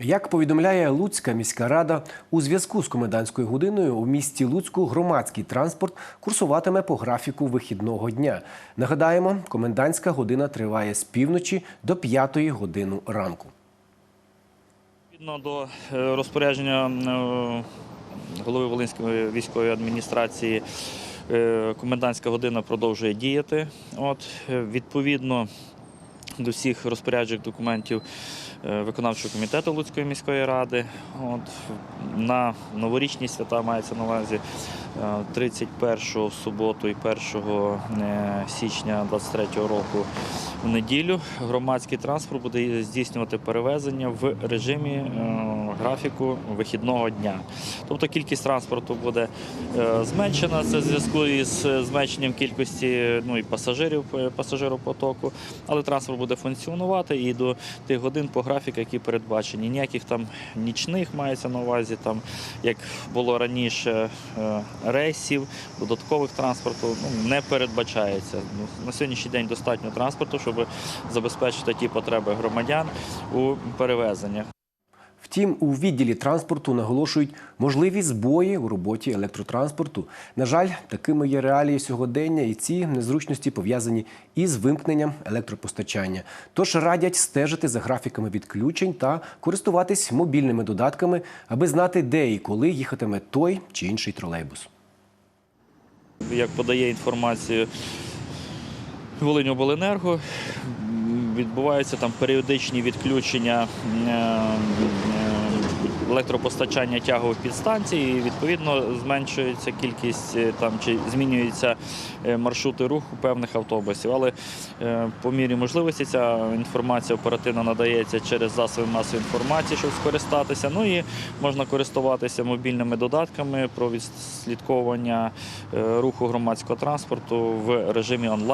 Як повідомляє Луцька міська рада, у зв'язку з комендантською годиною у місті Луцьку громадський транспорт курсуватиме по графіку вихідного дня. Нагадаємо, комендантська година триває з півночі до п'ятої години ранку. Відповідно до е, розпорядження е, голови Волинської військової адміністрації, е, комендантська година продовжує діяти. От, відповідно до всіх розпоряджень документів е, виконавчого комітету Луцької міської ради. От, на новорічні свята мається на увазі е, 31 суботу і 1 е, січня 2023 року в неділю громадський транспорт буде здійснювати перевезення в режимі е, графіку вихідного дня. Тобто кількість транспорту буде е, зменшена це в зв'язку із зменшенням кількості ну, і пасажирів е, пасажиропотоку, але транспорт буде функціонувати і до тих годин по графіку, які передбачені. Ніяких там нічних мається на увазі, там як було раніше е, рейсів, додаткових транспорту ну, не передбачається. Ну, На сьогоднішній день достатньо транспорту, щоб забезпечити ті потреби громадян у перевезеннях. Втім, у відділі транспорту наголошують можливі збої у роботі електротранспорту. На жаль, такими є реалії сьогодення, і ці незручності пов'язані із вимкненням електропостачання. Тож радять стежити за графіками відключень та користуватись мобільними додатками, аби знати, де і коли їхатиме той чи інший тролейбус. Як подає інформацію Волиньобленерго, відбуваються там періодичні відключення е, е, електропостачання тягових підстанцій, і відповідно зменшується кількість е, там чи змінюються маршрути руху певних автобусів. Але по мірі можливості ця інформація оперативно надається через засоби масової інформації, щоб скористатися. Ну і можна користуватися мобільними додатками про відслідковування руху громадського транспорту в режимі онлайн.